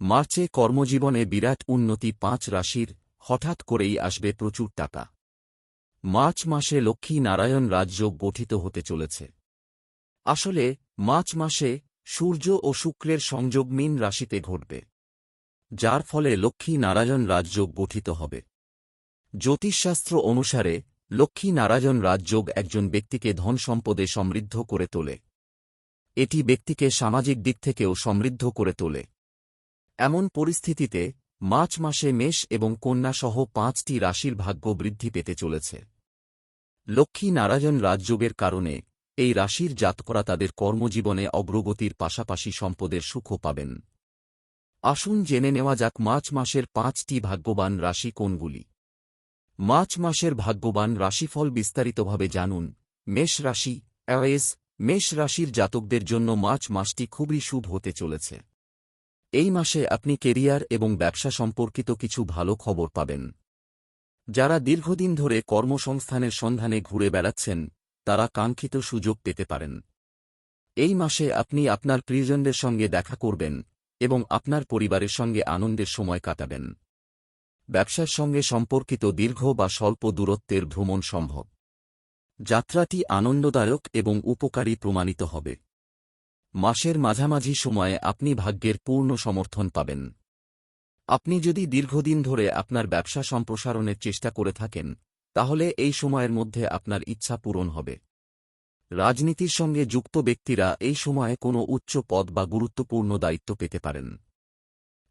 মার্চে কর্মজীবনে বিরাট উন্নতি পাঁচ রাশির, হঠাৎ করেই আসবে প্রচুর টাকা। মার্চ মাসে লক্ষ্মী নারায়ণ রাজযোগ গঠিত হতে চলেছে। আসলে, মার্চ মাসে সূর্য ও শুক্রের সংযোগ মীন রাশিতে ঘটবে। যার ফলে লক্ষ্মী নারায়ণ রাজযোগ গঠিত হবে। জ্যোতিষশাস্ত্র অনুসারে লক্ষ্মী নারায়ণ রাজযোগ একজন ব্যক্তিকে ধন সম্পদে সমৃদ্ধ করে তোলে। এটি ব্যক্তিকে সামাজিক দিক থেকেও সমৃদ্ধ করে তোলে। এমন পরিস্থিতিতে মার্চ মাসে মেষ এবং কন্যাসহ পাঁচটি রাশির ভাগ্য বৃদ্ধি পেতে চলেছে। লক্ষ্মী নারায়ণ রাজযোগের কারণে এই রাশির জাতকরা তাদের কর্মজীবনে অগ্রগতির পাশাপাশি সম্পদের সুখও পাবেন। আসুন জেনে নেওয়া যাক মার্চ মাসের পাঁচটি ভাগ্যবান রাশি কোনগুলি। মার্চ মাসের ভাগ্যবান রাশিফল বিস্তারিতভাবে জানুন। মেষ রাশি, অ্যাওয়েস, মেষ রাশির জাতকদের জন্য মার্চ মাসটি খুবই শুভ হতে চলেছে। এই মাসে আপনি কেরিয়ার এবং ব্যবসা সম্পর্কিত কিছু ভালো খবর পাবেন। যারা দীর্ঘদিন ধরে কর্মসংস্থানের সন্ধানে ঘুরে বেড়াচ্ছেন, তারা কাঙ্ক্ষিত সুযোগ পেতে পারেন। এই মাসে আপনি আপনার প্রিয়জনদের সঙ্গে দেখা করবেন এবং আপনার পরিবারের সঙ্গে আনন্দের সময় কাটাবেন। ব্যবসার সঙ্গে সম্পর্কিত দীর্ঘ বা স্বল্প দূরত্বের ভ্রমণ সম্ভব। যাত্রাটি আনন্দদায়ক এবং উপকারী প্রমাণিত হবে। মাসের মাঝামাঝি সময়ে আপনি ভাগ্যের পূর্ণ সমর্থন পাবেন। আপনি যদি দীর্ঘদিন ধরে আপনার ব্যবসা সম্প্রসারণের চেষ্টা করে থাকেন, তাহলে এই সময়ের মধ্যে আপনার ইচ্ছা পূরণ হবে। রাজনীতির সঙ্গে যুক্ত ব্যক্তিরা এই সময়ে কোনো উচ্চ পদ বা গুরুত্বপূর্ণ দায়িত্ব পেতে পারেন।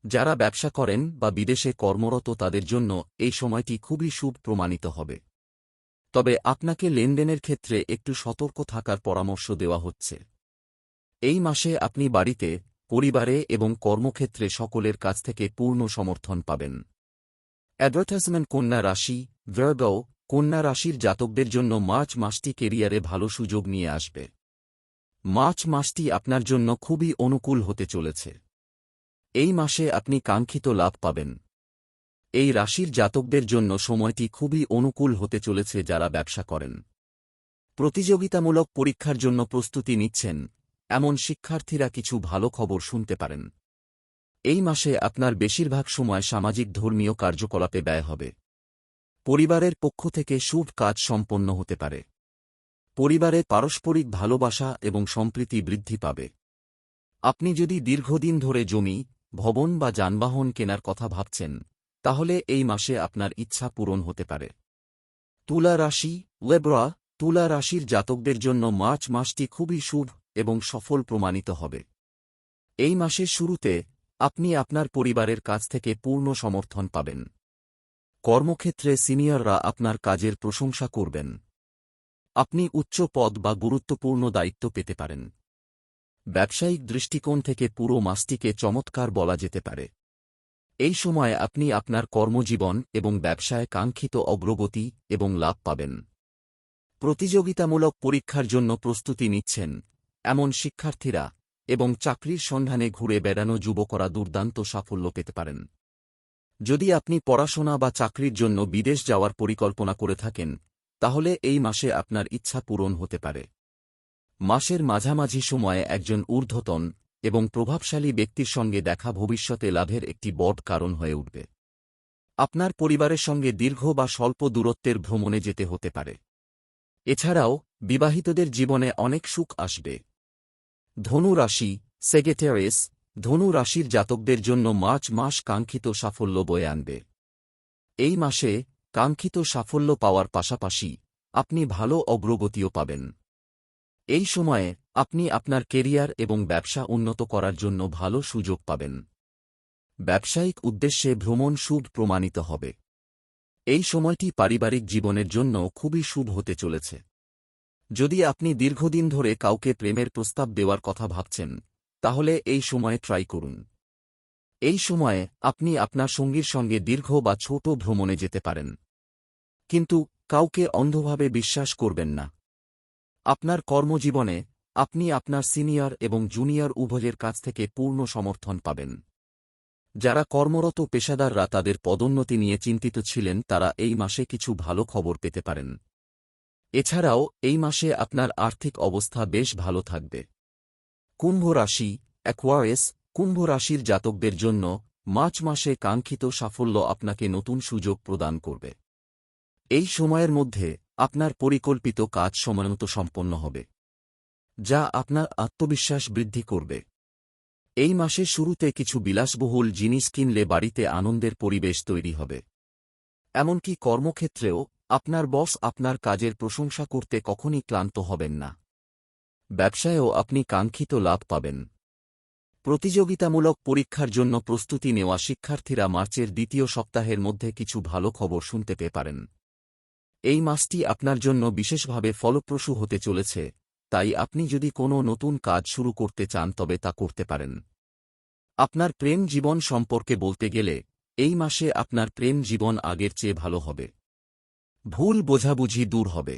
যারা ব্যবসা করেন বা বিদেশে কর্মরত তাদের জন্য এই সময়টি খুবই শুভ প্রমাণিত হবে। তবে আপনাকে লেনদেনের ক্ষেত্রে একটু সতর্ক থাকার পরামর্শ দেওয়া হচ্ছে। এই মাসে আপনি বাড়িতে, পরিবারে এবং কর্মক্ষেত্রে সকলের কাছ থেকে পূর্ণ সমর্থন পাবেন। অ্যাডভার্টাইজমেন্ট কন্যা রাশি ভার্গও কন্যা রাশির জাতকদের জন্য মার্চ মাসটি কেরিয়ারে ভালো সুযোগ নিয়ে আসবে। মার্চ মাসটি আপনার জন্য খুবই অনুকূল হতে চলেছে। এই মাসে আপনি কাঙ্ক্ষিত লাভ পাবেন। এই রাশির জাতকদের জন্য সময়টি খুবই অনুকূল হতে চলেছে যারা ব্যবসা করেন। প্রতিযোগিতামূলক পরীক্ষার জন্য প্রস্তুতি নিচ্ছেন। এমন শিক্ষার্থীরা কিছু ভালো খবর শুনতে পারেন। এই মাসে আপনার বেশিরভাগ সময় সামাজিক ধর্মীয় কার্যকলাপে ব্যয় হবে। পরিবারের পক্ষ থেকে শুভ কাজ সম্পন্ন হতে পারে। পরিবারে পারস্পরিক ভালোবাসা এবং সম্প্রীতি বৃদ্ধি পাবে। আপনি যদি দীর্ঘদিন ধরে জমি, ভবন বা যানবাহন কেনার কথা ভাবছেন, তাহলে এই মাসে আপনার ইচ্ছা পূরণ হতে পারে। তুলা রাশি ওয়েব্রা তুলা রাশির জাতকদের জন্য মার্চ মাসটি খুবই শুভ। এবং সফল প্রমাণিত হবে। এই মাসের শুরুতে আপনি আপনার পরিবারের কাছ থেকে পূর্ণ সমর্থন পাবেন। কর্মক্ষেত্রে সিনিয়ররা আপনার কাজের প্রশংসা করবেন। আপনি উচ্চ পদ বা গুরুত্বপূর্ণ দায়িত্ব পেতে পারেন। ব্যবসায়িক দৃষ্টিকোণ থেকে পুরো মাসটিকে চমৎকার বলা যেতে পারে। এই সময় আপনি আপনার কর্মজীবন এবং ব্যবসায় কাঙ্ক্ষিত অগ্রগতি এবং লাভ পাবেন। প্রতিযোগিতামূলক পরীক্ষার জন্য প্রস্তুতি নিচ্ছেন এমন শিক্ষার্থীরা এবং চাকরির সন্ধানে ঘুরে বেড়ানো যুবকরা দুর্দান্ত সাফল্য পেতে পারেন। যদি আপনি পড়াশোনা বা চাকরির জন্য বিদেশ যাওয়ার পরিকল্পনা করে থাকেন, তাহলে এই মাসে আপনার ইচ্ছা পূরণ হতে পারে। মাসের মাঝামাঝি সময়ে একজন ঊর্ধ্বতন এবং প্রভাবশালী ব্যক্তির সঙ্গে দেখা ভবিষ্যতে লাভের একটি বড় কারণ হয়ে উঠবে। আপনার পরিবারের সঙ্গে দীর্ঘ বা স্বল্প দূরত্বের ভ্রমণে যেতে হতে পারে। এছাড়াও, বিবাহিতদের জীবনে অনেক সুখ আসবে। ধনু রাশি সেগেটেরেস ধনু রাশির জাতকদের জন্য মার্চ মাস কাঙ্ক্ষিত সাফল্য বয়ে আনবে। এই মাসে কাঙ্ক্ষিত সাফল্য পাওয়ার পাশাপাশি আপনি ভালো অগ্রগতিও পাবেন। এই সময়ে আপনি আপনার কেরিয়ার এবং ব্যবসা উন্নত করার জন্য ভালো সুযোগ পাবেন। ব্যবসায়িক উদ্দেশ্যে ভ্রমণ শুভ প্রমাণিত হবে। এই সময়টি পারিবারিক জীবনের জন্য খুবই শুভ হতে চলেছে। যদি আপনি দীর্ঘদিন ধরে কাউকে প্রেমের প্রস্তাব দেওয়ার কথা ভাবছেন, তাহলে এই সময়ে ট্রাই করুন। এই সময়ে আপনি আপনার সঙ্গীর সঙ্গে দীর্ঘ বা ছোট ভ্রমণে যেতে পারেন। কিন্তু কাউকে অন্ধভাবে বিশ্বাস করবেন না। আপনার কর্মজীবনে আপনি আপনার সিনিয়র এবং জুনিয়র উভয়ের কাছ থেকে পূর্ণ সমর্থন পাবেন। যারা কর্মরত পেশাদাররা তাদের পদোন্নতি নিয়ে চিন্তিত ছিলেন, তারা এই মাসে কিছু ভালো খবর পেতে পারেন। এছাড়াও, এই মাসে আপনার আর্থিক অবস্থা বেশ ভালো থাকবে। কুম্ভ রাশি অ্যাকোয়ারেস কুম্ভ রাশির জাতকদের জন্য মার্চ মাসে কাঙ্ক্ষিত সাফল্য আপনাকে নতুন সুযোগ প্রদান করবে। এই সময়ের মধ্যে আপনার পরিকল্পিত কাজ সময়মত সম্পন্ন হবে, যা আপনার আত্মবিশ্বাস বৃদ্ধি করবে। এই মাসের শুরুতে কিছু বিলাসবহুল জিনিস কিনলে বাড়িতে আনন্দের পরিবেশ তৈরি হবে। এমনকি কর্মক্ষেত্রেও আপনার বস আপনার কাজের প্রশংসা করতে কখনই ক্লান্ত হবেন না। ব্যবসায়ও আপনি কাঙ্ক্ষিত লাভ পাবেন। প্রতিযোগিতামূলক পরীক্ষার জন্য প্রস্তুতি নেওয়া শিক্ষার্থীরা মার্চের দ্বিতীয় সপ্তাহের মধ্যে কিছু ভালো খবর শুনতে পেয়ে পারেন। এই মাসটি আপনার জন্য বিশেষভাবে ফলপ্রসূ হতে চলেছে, তাই আপনি যদি কোনো নতুন কাজ শুরু করতে চান তবে তা করতে পারেন। আপনার প্রেম জীবন সম্পর্কে বলতে গেলে, এই মাসে আপনার প্রেম জীবন আগের চেয়ে ভালো হবে। ভুল বোঝাবুঝি দূর হবে।